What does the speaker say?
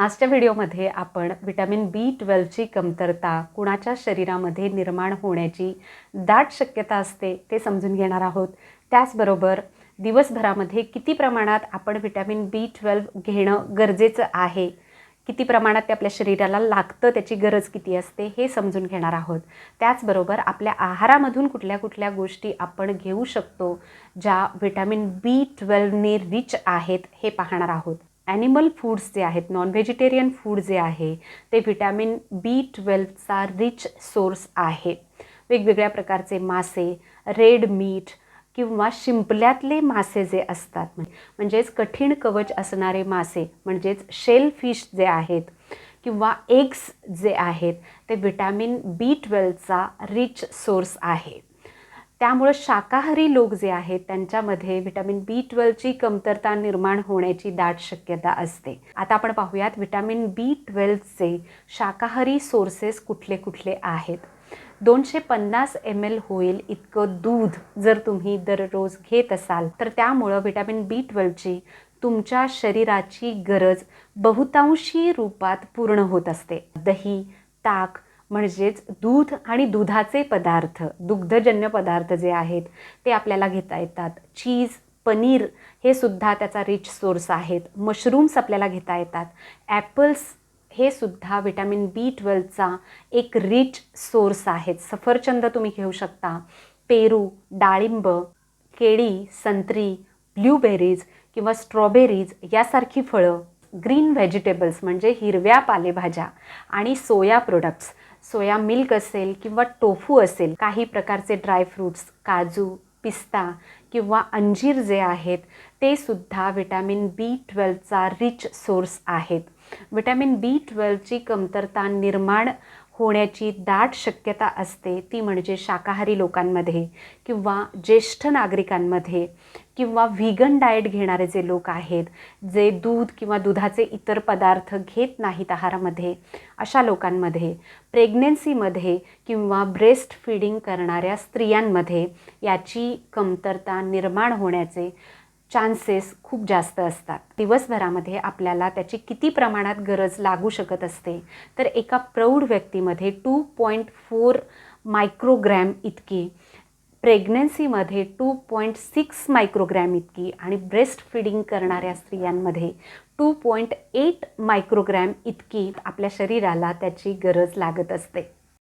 आजच्या व्हिडिओमध्ये आपण विटॅमिन बी ट्वेल्वची कमतरता कुणाच्या शरीरामध्ये निर्माण होण्याची दाट शक्यता असते ते समजून घेणार आहोत. त्याचबरोबर दिवसभरामध्ये किती प्रमाणात आपण व्हिटॅमिन बी ट्वेल्व घेणं गरजेचं आहे? किती प्रमाणात ते आपल्या शरीराला लागतं त्याची गरज किती असते हे समजून घेणार आहोत. त्याचबरोबर आपल्या आहारामधून कुठल्या कुठल्या गोष्टी आपण घेऊ शकतो ज्या व्हिटॅमिन बी ट्वेल्वने रिच आहेत हे पाहणार आहोत. ॲनिमल फूड्स जे आहेत नॉन व्हेजिटेरियन फूड जे आहे ते व्हिटॅमिन बी ट्वेल्वचा रिच सोर्स आहे. वेगवेगळ्या प्रकारचे मासे रेड मीठ किंवा शिंपल्यातले मासे जे असतात म्हणजेच कठीण कवच असणारे मासे म्हणजेच शेल फिश जे आहेत किंवा एग्स जे आहेत ते व्हिटॅमिन बी ट्वेल्वचा रिच सोर्स आहे. त्यामुळं शाकाहारी लोक जे आहेत त्यांच्यामध्ये व्हिटॅमिन बी ट्वेल्वची कमतरता निर्माण होण्याची दाट शक्यता असते. आता आपण पाहूयात व्हिटॅमिन बी ट्वेल्वचे शाकाहारी सोर्सेस कुठले कुठले आहेत. दोनशे पन्नास एम एल होईल इतकं दूध जर तुम्ही दररोज घेत असाल तर त्यामुळं व्हिटॅमिन बी ट्वेल्वची तुमच्या शरीराची गरज बहुतांशी रूपात पूर्ण होत असते. दही ताक म्हणजेच दूध आणि दुधाचे पदार्थ दुग्धजन्य पदार्थ जे आहेत ते आपल्याला घेता येतात. चीज पनीर हे सुद्धा त्याचा रिच सोर्स आहेत. मशरूम्स आपल्याला घेता येतात. ॲपल्स हे सुद्धा विटॅमिन बी ट्वेल्वचा एक रिच सोर्स आहेत. सफरचंद तुम्ही घेऊ शकता. पेरू डाळिंब केळी संत्री ब्ल्यूबेरीज किंवा स्ट्रॉबेरीज यासारखी फळं ग्रीन व्हेजिटेबल्स म्हणजे हिरव्या पालेभाज्या आणि सोया प्रोडक्ट्स सोया मिल्क असेल किंवा टोफू असेल काही प्रकारचे ड्रायफ्रूट्स काजू पिस्ता किंवा अंजीर जे आहेत ते सुद्धा व्हिटॅमिन बी ट्वेल्वचा रिच सोर्स आहेत. व्हिटॅमिन बी ट्वेल्वची कमतरता निर्माण होण्याची दाट शक्यता असते ती म्हणजे शाकाहारी लोकांमध्ये किंवा ज्येष्ठ नागरिकांमध्ये किंवा व्हिगन डाएट घेणारे जे लोक आहेत जे दूध किंवा दुधाचे इतर पदार्थ घेत नाहीत आहारामध्ये अशा लोकांमध्ये प्रेग्नेन्सीमध्ये किंवा ब्रेस्ट फीडिंग करणाऱ्या स्त्रियांमध्ये याची कमतरता निर्माण होण्याचे चान्सेस खूप जास्त असतात. दिवसभरामध्ये आपल्याला त्याची किती प्रमाणात गरज लागू शकत असते तर एका प्रौढ व्यक्तीमध्ये टू पॉईंट फोर मायक्रोग्रॅम इतकी प्रेग्नन्सीमध्ये टू पॉईंट सिक्स मायक्रोग्रॅम इतकी आणि ब्रेस्ट फिडिंग करणाऱ्या स्त्रियांमध्ये टू पॉईंट एट मायक्रोग्रॅम इतकी आपल्या शरीराला त्याची गरज लागत असते.